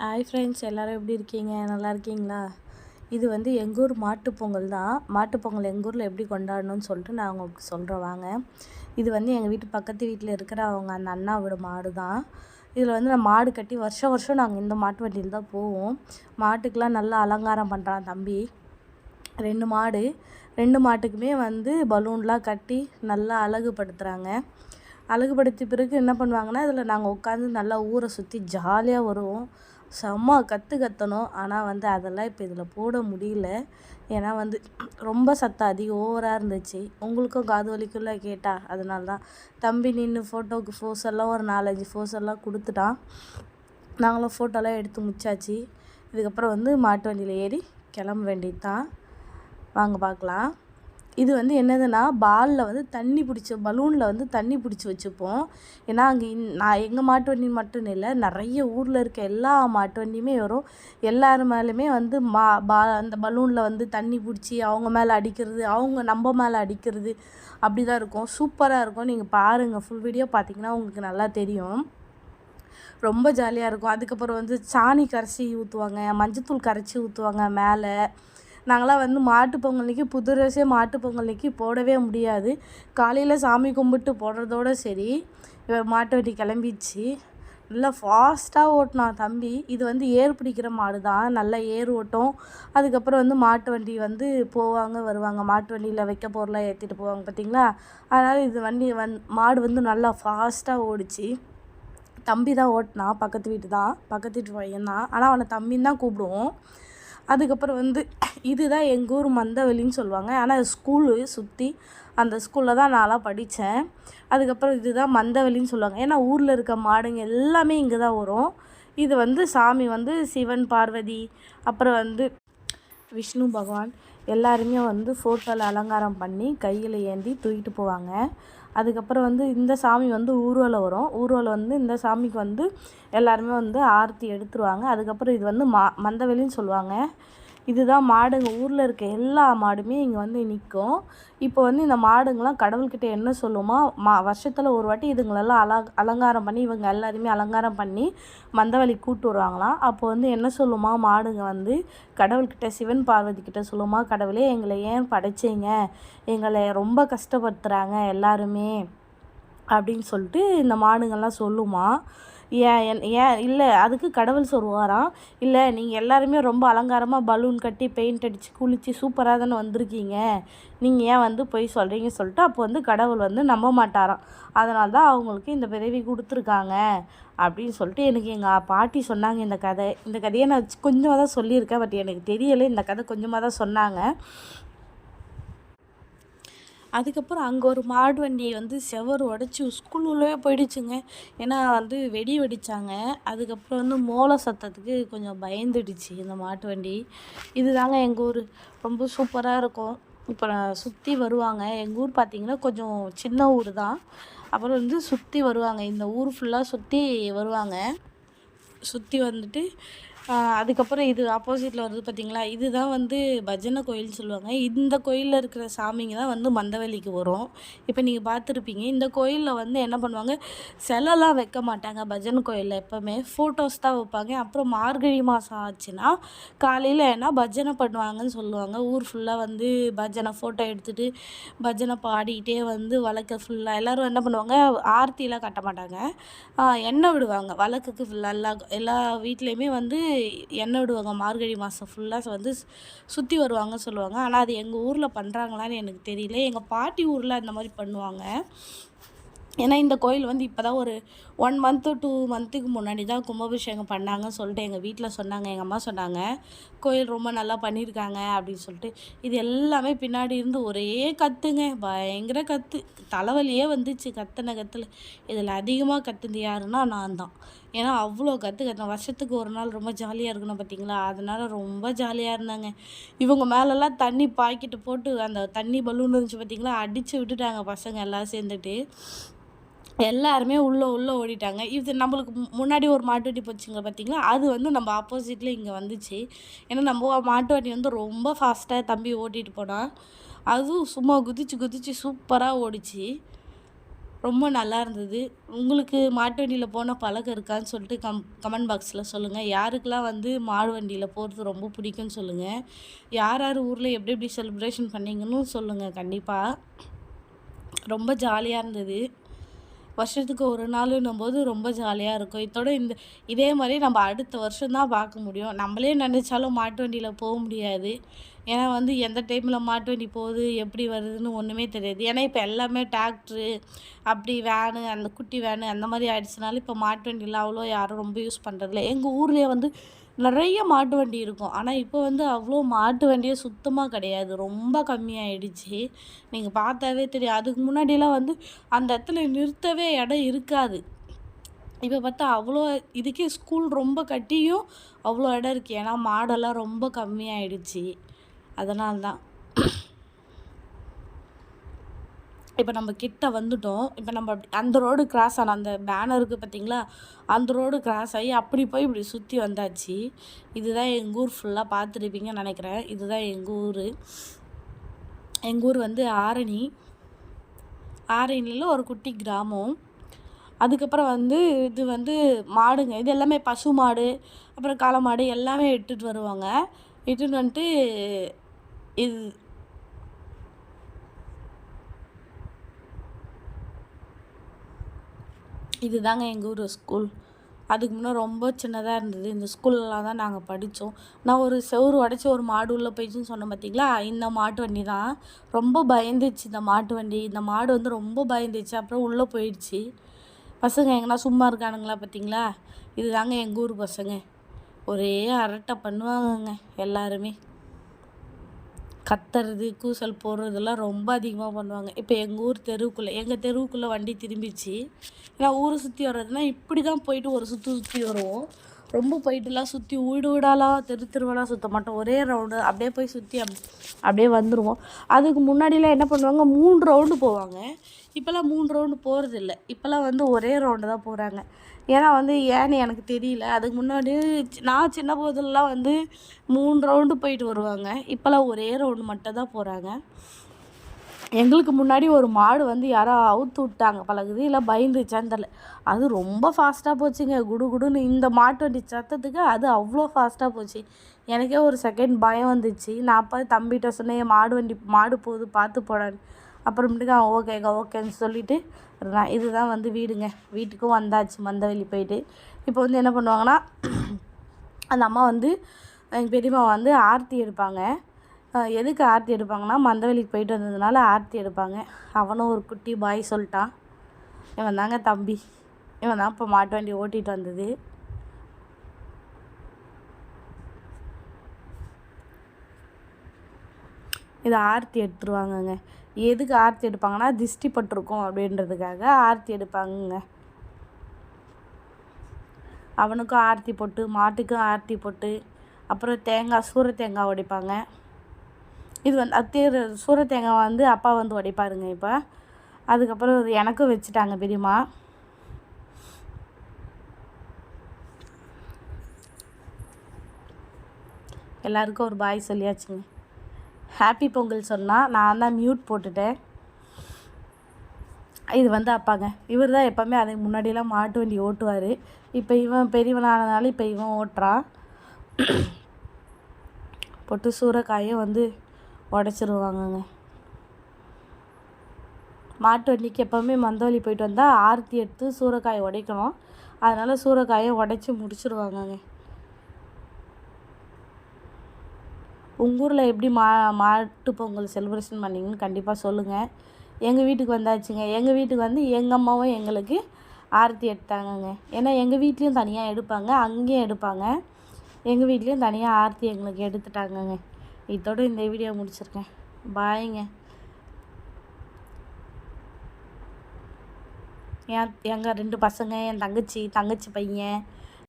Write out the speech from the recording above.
Hi friends எல்லோரும் எப்படி இருக்கீங்க? நல்லா இருக்கீங்களா? இது வந்து எங்கள் ஊர் மாட்டுப் பொங்கல் தான். மாட்டுப் பொங்கல் எங்கள் ஊரில் எப்படி கொண்டாடணும்னு சொல்லிட்டு நான் உங்களுக்கு சொல்கிறேன் வாங்க. இது வந்து எங்கள் வீட்டு பக்கத்து வீட்டில் இருக்கிற அவங்க அந்த அண்ணாவோட மாடு தான். இதில் வந்து நான் மாடு கட்டி வருஷம் வருஷம் நாங்கள் இந்த மாட்டு வண்டியில் தான் போவோம். மாட்டுக்கெலாம் நல்லா அலங்காரம் பண்ணுறான் தம்பி. ரெண்டு மாடு. ரெண்டு மாட்டுக்குமே வந்து பலூன்லாம் கட்டி நல்லா அழகுபடுத்துகிறாங்க அழகுபடுத்தி பிறகு என்ன பண்ணுவாங்கன்னா இதில் நாங்கள் உட்காந்து நல்லா ஊரை சுற்றி ஜாலியாக வருவோம். செம்ம கற்று கத்தணும். ஆனால் வந்து அதெல்லாம் இப்போ இதில் போட முடியல. ஏன்னா வந்து ரொம்ப சத்தம் அதிகம் ஓவராக இருந்துச்சு. உங்களுக்கும் காது வலிக்குள்ள கேட்டா. அதனால தான் தம்பி நின்று ஃபோட்டோவுக்கு ஃபோஸ் எல்லாம் ஒரு நாலஞ்சு ஃபோஸ் எல்லாம் கொடுத்துட்டான். நாங்களும் ஃபோட்டோலாம் எடுத்து முடிச்சாச்சு. இதுக்கப்புறம் வந்து மாட்டு வண்டியில் ஏறி கிளம்ப வேண்டியது தான் வாங்க பார்க்கலாம். இது வந்து என்னதுன்னா பாலில் வந்து தண்ணி பிடிச்ச பலூனில் வந்து தண்ணி பிடிச்சி வச்சுப்போம். ஏன்னா அங்கே நான் எங்கள் மாட்டு வண்டி மட்டும் இல்லை நிறைய ஊரில் இருக்க எல்லா மாட்டு வண்டியுமே வரும். எல்லார் மேலேயுமே வந்து மா பா அந்த பலூனில் வந்து தண்ணி பிடிச்சி அவங்க மேலே அடிக்கிறது அவங்க நம்ம மேலே அடிக்கிறது அப்படி தான் இருக்கும். சூப்பராக இருக்கும். நீங்கள் பாருங்கள் ஃபுல் வீடியோ பார்த்தீங்கன்னா உங்களுக்கு நல்லா தெரியும். ரொம்ப ஜாலியாக இருக்கும். அதுக்கப்புறம் வந்து சாணி கரைச்சி ஊற்றுவாங்க மஞ்சத்தூள் கரைச்சி ஊற்றுவாங்க மேலே. நாங்களாம் வந்து மாட்டு பொங்கல் புது ட்ரெஸ்ஸே மாட்டு பொங்கல் போடவே முடியாது. காலையில் சாமி கும்பிட்டு போடுறதோட சரி மாட்டு வண்டி கிளம்பிடுச்சு நல்லா ஃபாஸ்ட்டாக ஓட்டினான் தம்பி இது வந்து ஏர் பிடிக்கிற மாடு தான் நல்லா ஏர் ஓட்டும். அதுக்கப்புறம் வந்து மாட்டு வண்டி வந்து போவாங்க வருவாங்க. மாட்டு வண்டியில் வைக்க பொருளாக ஏற்றிட்டு போவாங்க பார்த்தீங்களா அதனால் இது வண்டி வந் மாடு வந்து நல்லா ஃபாஸ்ட்டாக ஓடிச்சு. தம்பி தான் ஓட்டினான் பக்கத்து வீட்டு தான் பக்கத்து வீட்டு பையன் தான் ஆனால் அவனை தம்பின்னு தான் கூப்பிடுவோம். அதுக்கப்புறம் வந்து இதுதான் எங்கள் ஊர் மந்தவெளின்னு சொல்லுவாங்க. ஆனால் ஸ்கூலு சுற்றி அந்த ஸ்கூலில் தான் நான்லாம் படித்தேன் அதுக்கப்புறம் இதுதான் மந்தவெளின்னு சொல்லுவாங்க. ஏன்னா ஊரில் இருக்க மாடுங்க எல்லாமே இங்கே தான் வரும். இது வந்து சாமி வந்து சிவன் பார்வதி அப்புறம் வந்து விஷ்ணு பகவான் எல்லாருமே வந்து ஃபோட்டோவில் அலங்காரம் பண்ணி கையில் ஏந்தி தூக்கிட்டு போவாங்க. அதுக்கப்புறம் வந்து இந்த சாமி வந்து ஊர்வலம் வரும். ஊர்வலம் வந்து இந்த சாமிக்கு வந்து எல்லாருமே வந்து ஆரத்தி எடுத்துருவாங்க. அதுக்கப்புறம் இது வந்து மா மந்தவெளின்னு சொல்லுவாங்க. இதுதான் மாடுங்க ஊரில் இருக்க எல்லா மாடுமே இங்கே வந்து நிற்கும் இப்போ வந்து இந்த மாடுங்கள்லாம் கடவுள்கிட்ட என்ன சொல்லுமா மா வருஷத்தில் ஒரு வாட்டி இதுங்களெல்லாம் அல அலங்காரம் பண்ணி இவங்க எல்லாருமே அலங்காரம் பண்ணி மந்தவழி கூட்டு வருவாங்களாம். அப்போ வந்து என்ன சொல்லுமா மாடுங்க வந்து கடவுள்கிட்ட சிவன் பார்வதி கிட்ட சொல்லுமா கடவுளே எங்களை ஏன் படைச்சிங்க? எங்களை ரொம்ப கஷ்டப்படுத்துகிறாங்க எல்லாருமே அப்படின்னு சொல்லிட்டு இந்த மாடுங்கள்லாம் சொல்லுமா. ஏன் ஏன் இல்லை அதுக்கு கடவுள் சொல்லுவாராம் இல்லை நீங்கள் எல்லாருமே ரொம்ப அலங்காரமாக பலூன் கட்டி பெயிண்ட் அடித்து குளித்து சூப்பராக தானே வந்திருக்கீங்க. நீங்கள் ஏன் வந்து போய் சொல்கிறீங்க சொல்லிட்டு அப்போ வந்து கடவுள் வந்து நம்ப மாட்டாராம். அதனால தான் அவங்களுக்கு இந்த பிறவி கொடுத்துருக்காங்க அப்படின்னு சொல்லிட்டு எனக்கு எங்கள் பாட்டி சொன்னாங்க இந்த கதை. இந்த கதையை நான் கொஞ்சமாக தான் சொல்லியிருக்கேன் பட் எனக்கு தெரியலை. இந்த கதை கொஞ்சமாக தான் சொன்னாங்க. அதுக்கப்புறம் அங்கே ஒரு மாடு வண்டியை வந்து செவர் உடச்சி ஸ்கூல் உள்ளவே போயிடுச்சுங்க. ஏன்னா வந்து வெடி வெடித்தாங்க அதுக்கப்புறம் வந்து மோள சத்தத்துக்கு கொஞ்சம் பயந்துடுச்சு இந்த மாட்டு வண்டி. இது தாங்க எங்கள் ஊர். ரொம்ப சூப்பராக இருக்கும். இப்போ சுற்றி வருவாங்க. எங்கள் ஊர் பார்த்திங்கன்னா கொஞ்சம் சின்ன ஊர் தான் அப்புறம் வந்து சுற்றி வருவாங்க. இந்த ஊர் ஃபுல்லாக சுற்றி வருவாங்க. சுற்றி வந்துட்டு அதுக்கப்புறம் இது ஆப்போசிட்டில் வருது பார்த்தீங்களா இதுதான் வந்து பஜனை கோயில் சொல்லுவாங்க. இந்த கோயிலில் இருக்கிற சாமிங்க தான் வந்து மந்தவெளிக்கு வரும். இப்போ நீங்கள் பார்த்துருப்பீங்க இந்த கோயிலில் வந்து என்ன பண்ணுவாங்க? சிலைலாம் வைக்க மாட்டாங்க பஜனை கோயிலில் எப்போவுமே. ஃபோட்டோஸ் தான் வைப்பாங்க. அப்புறம் மார்கழி மாதம் ஆச்சுன்னா காலையில் என்ன பஜனை பண்ணுவாங்கன்னு சொல்லுவாங்க. ஊர் ஃபுல்லாக வந்து பஜனை ஃபோட்டோ எடுத்துகிட்டு பஜனை பாடிக்கிட்டே வந்து வழக்க ஃபுல்லாக எல்லோரும் என்ன பண்ணுவாங்க? ஆர்த்திலாம் கட்ட மாட்டாங்க. எண்ணெய் விடுவாங்க. வழக்குக்கு ஃபுல்லாக எல்லா எல்லா வீட்லேயுமே வந்து எண்ணெய் விடுவாங்க மார்கழி மாதம் ஃபுல்லாக வந்து சுற்றி வருவாங்க சொல்லுவாங்க. ஆனால் அது எங்கள் ஊரில் பண்ணுறாங்களான்னு எனக்கு தெரியல. எங்கள் பாட்டி ஊரில் அந்த மாதிரி பண்ணுவாங்க. ஏன்னா இந்த கோயில் வந்து இப்போ தான் ஒரு ஒன் மந்த்து டூ மந்த்துக்கு முன்னாடி தான் கும்பாபிஷேகம் பண்ணாங்கன்னு சொல்லிட்டு எங்கள் வீட்டில் சொன்னாங்க. எங்கள் அம்மா சொன்னாங்க கோயில் ரொம்ப நல்லா பண்ணியிருக்காங்க அப்படின்னு சொல்லிட்டு. இது எல்லாமே பின்னாடி இருந்து ஒரே கத்துங்க. பயங்கர கற்று தலைவலியே வந்துச்சு கத்துன கத்தில். இதில் அதிகமாக கத்துது யாருன்னா நான் தான். ஏன்னா அவ்வளோ கற்று வருஷத்துக்கு ஒரு நாள் ரொம்ப ஜாலியாக இருக்கணும் பார்த்தீங்களா அதனால் ரொம்ப ஜாலியாக இருந்தாங்க. இவங்க மேலெல்லாம் தண்ணி பாக்கெட்டு போட்டு அந்த தண்ணி பலூன் இருந்துச்சு பார்த்தீங்களா அடித்து விட்டுட்டாங்க பசங்க எல்லாம் சேர்ந்துட்டு. எல்லாருமே உள்ளே உள்ளே ஓடிட்டாங்க. இது நம்மளுக்கு முன்னாடி ஒரு மாட்டு வண்டி போச்சுங்க பார்த்தீங்களா அது வந்து நம்ம ஆப்போசிட்டில் இங்கே வந்துச்சு. ஏன்னா நம்ம மாட்டு வண்டி வந்து ரொம்ப ஃபாஸ்ட்டாக தம்பி ஓட்டிகிட்டு போனால் அதுவும் சும்மா குதிச்சு குதிச்சு சூப்பராக ஓடிச்சு. ரொம்ப நல்லா இருந்தது. உங்களுக்கு மாட்டு வண்டியில் போன பழக்கம் இருக்கான்னு சொல்லிட்டு கம் கமெண்ட் பாக்ஸில் சொல்லுங்கள் யாருக்கெல்லாம் வந்து மாடு வண்டியில் போகிறது ரொம்ப பிடிக்கும்னு சொல்லுங்கள் யார் யார் ஊரில் எப்படி எப்படி செலிப்ரேஷன் பண்ணீங்கன்னு சொல்லுங்கள் கண்டிப்பாக ரொம்ப ஜாலியாக இருந்தது. வருஷத்துக்கு ஒரு நாளுன்னும் போது ரொம்ப ஜாலியாக இருக்கும். இதோட இந்த இதே மாதிரி நம்ம அடுத்த வருஷம் தான் பார்க்க முடியும். நம்மளே நினச்சாலும் மாட்டு வண்டியில் போக முடியாது. ஏன்னா வந்து எந்த டைமில் மாட்டு வண்டி போகுது எப்படி வருதுன்னு ஒன்றுமே தெரியாது. ஏன்னா இப்போ எல்லாமே டிராக்டரு அப்படி வேனு அந்த குட்டி வேனு அந்த மாதிரி ஆயிடுச்சுனால இப்போ மாட்டு வண்டிலாம் அவ்வளோ யாரும் ரொம்ப யூஸ் பண்ணுறதில்ல எங்கள் ஊர்லேயே வந்து நிறைய மாட்டு வண்டி இருக்கும். ஆனால் இப்போ வந்து அவ்வளோ மாட்டு வண்டியே சுத்தமாக கிடையாது. ரொம்ப கம்மியாயிடுச்சு. நீங்கள் பார்த்தாவே தெரியும். அதுக்கு முன்னாடிலாம் வந்து அந்த இடத்துல நிறுத்தவே இடம் இருக்காது. இப்போ பார்த்தா அவ்வளோ இதுக்கே ஸ்கூல் ரொம்ப கட்டியும் அவ்வளோ இடம் இருக்குது ஏன்னா மாடெல்லாம் ரொம்ப கம்மியாயிடுச்சு. அதனால்தான். இப்போ நம்ம கிட்ட வந்துட்டோம். இப்போ நம்ம அந்த ரோடு கிராஸ் ஆன அந்த பேனர் இருக்குது பார்த்தீங்களா அந்த ரோடு கிராஸ் ஆகி அப்படி போய் இப்படி சுற்றி வந்தாச்சு. இதுதான் எங்கள் ஊர் ஃபுல்லாக பார்த்துருப்பீங்கன்னு நினைக்கிறேன். இதுதான் எங்கள் ஊர். எங்கள் ஊர் வந்து ஆரணி. ஆரணியில் ஒரு குட்டி கிராமம். அதுக்கப்புறம் வந்து இது வந்து மாடுங்க. இது எல்லாமே பசு மாடு அப்புறம் காளை மாடு எல்லாமே இட்டுட்டு வருவாங்க. இட்டுட்டு வந்துட்டு இது இதுதாங்க எங்கள் ஊர் ஸ்கூல் அதுக்கு முன்னே ரொம்ப சின்னதாக இருந்தது. இந்த ஸ்கூல்லலாம் தான் நாங்கள் படித்தோம் நான் ஒரு செவுரு உடச்சி ஒரு மாடு உள்ளே போயிடுச்சுன்னு சொன்னேன் பார்த்தீங்களா இந்த மாட்டு வண்டி தான். ரொம்ப பயந்துச்சு இந்த மாட்டு வண்டி. இந்த மாடு வந்து ரொம்ப பயந்துச்சு. அப்புறம் உள்ளே போயிடுச்சு. பசங்க எங்கன்னா சும்மா இருக்கானுங்களா பார்த்தீங்களா இதுதாங்க எங்கள் ஊர் பசங்க. ஒரே அரட்டை பண்ணுவாங்கங்க எல்லாருமே. கத்துறது கூசல் போடுறதெல்லாம் ரொம்ப அதிகமாக பண்ணுவாங்க. இப்போ எங்கள் ஊர் தெருவுக்குள்ளே எங்கள் தெருவுக்குள்ளே வண்டி திரும்பிச்சு ஏன்னா ஊரை சுற்றி வர்றதுனா இப்படி தான் போயிட்டு ஒரு சுற்றி சுற்றி வருவோம். ரொம்ப போயிட்டுலாம் சுற்றி வீடு வீடாலாம் தெரு தெருவெல்லாம் சுற்ற மாட்டோம். ஒரே ரவுண்டு அப்படியே போய் சுற்றி அப் அப்படியே வந்துடுவோம் அதுக்கு முன்னாடிலாம் என்ன பண்ணுவாங்க? மூணு ரவுண்டு போவாங்க. இப்போல்லாம் மூணு ரவுண்டு போகிறது இல்லை இப்போல்லாம் வந்து ஒரே ரவுண்டு தான் போகிறாங்க ஏன்னா வந்து ஏன்னு எனக்கு தெரியல. அதுக்கு முன்னாடி நான் சின்ன போதெல்லாம் வந்து மூணு ரவுண்டு போயிட்டு வருவாங்க. இப்போல்லாம் ஒரே ரவுண்டு மட்டும் தான் போகிறாங்க எங்களுக்கு முன்னாடி ஒரு மாடு வந்து யாரோ அவுத்து விட்டாங்க பழகுது இல்லை பயந்துச்சான்னு தெரில அது ரொம்ப ஃபாஸ்ட்டாக போச்சுங்க. குடு குடுன்னு இந்த மாட்டு வண்டி சத்தத்துக்கு அது அவ்வளோ ஃபாஸ்ட்டாக போச்சு. எனக்கே ஒரு செகண்ட் பயம் வந்துச்சு. நான் அப்போ தம்பிகிட்ட சொன்னேன் மாடு வண்டி மாடு போகுது பார்த்து போடான்னு. அப்புறமேட்டுக்கு அவன் ஓகேங்க ஓகேன்னு சொல்லிவிட்டு இதுதான் வந்து வீடுங்க. வீட்டுக்கும் வந்தாச்சு மந்தவெளி போயிட்டு. இப்போ வந்து என்ன பண்ணுவாங்கன்னா அந்த அம்மா வந்து எங்கள் பெரியம்மா வந்து ஆர்த்தி எடுப்பாங்க. எதுக்கு ஆர்த்தி எடுப்பாங்கன்னா மந்தவெளிக்கு போயிட்டு வந்ததுனால ஆர்த்தி எடுப்பாங்க. அவனும் ஒரு குட்டி பாய் சொல்லிட்டான். இவன் தாங்க தம்பி. இவன் தான் இப்போ மாட்டு வண்டி ஓட்டிகிட்டு வந்தது. இதை ஆர்த்தி எடுத்துருவாங்கங்க. எதுக்கு ஆர்த்தி எடுப்பாங்கன்னா திஷ்டி பட்டிருக்கோம் அப்படின்றதுக்காக ஆர்த்தி எடுப்பாங்கங்க. அவனுக்கும் ஆர்த்தி போட்டு மாட்டுக்கும் ஆர்த்தி போட்டு அப்புறம் தேங்காய் சூர தேங்காய் உடைப்பாங்க. இது வந்து அத்தேர் சூர தேங்காய் வந்து அப்பா வந்து உடைப்பாருங்க இப்போ. அதுக்கப்புறம் எனக்கும் வச்சுட்டாங்க பெரியம்மா. எல்லாருக்கும் ஒரு பாய் சொல்லியாச்சுங்க. ஹாப்பி பொங்கல் சொன்னால் நான் தான் மியூட் போட்டுட்டேன். இது வந்து அப்பாங்க. இவர் தான் எப்போவுமே அதுக்கு முன்னாடியெல்லாம் மாட்டு வண்டி ஓட்டுவார். இப்போ இவன் பெரியவனானதுனால இப்போ இவன் ஓட்டுறான் போட்டு சூறைக்காயும் வந்து உடச்சிருவாங்கங்க. மாட்டு வண்டிக்கு எப்போவுமே மந்தவழி போயிட்டு வந்தால் ஆர்த்தி எடுத்து சூறைக்காயை உடைக்கணும். அதனால் சூறைக்காயை உடைச்சி முடிச்சிருவாங்கங்க. உங்கள் ஊரில் எப்படி மா மாட்டு பொங்கல் செலிப்ரேஷன் பண்ணீங்கன்னு கண்டிப்பாக சொல்லுங்கள் எங்கள் வீட்டுக்கு வந்தாச்சுங்க. எங்கள் வீட்டுக்கு வந்து எங்கள் அம்மாவும் எங்களுக்கு ஆரத்தி எடுத்தாங்கங்க. ஏன்னா எங்கள் வீட்லேயும் தனியாக எடுப்பாங்க அங்கேயும் எடுப்பாங்க. எங்கள் வீட்லேயும் தனியாக ஆரத்தி எங்களுக்கு எடுத்துட்டாங்கங்க. இதோடு இந்த வீடியோ முடிச்சிருக்கேன். பாய்ங்க. என் எங்கள் ரெண்டு பசங்க என் தங்கச்சி தங்கச்சி பையன்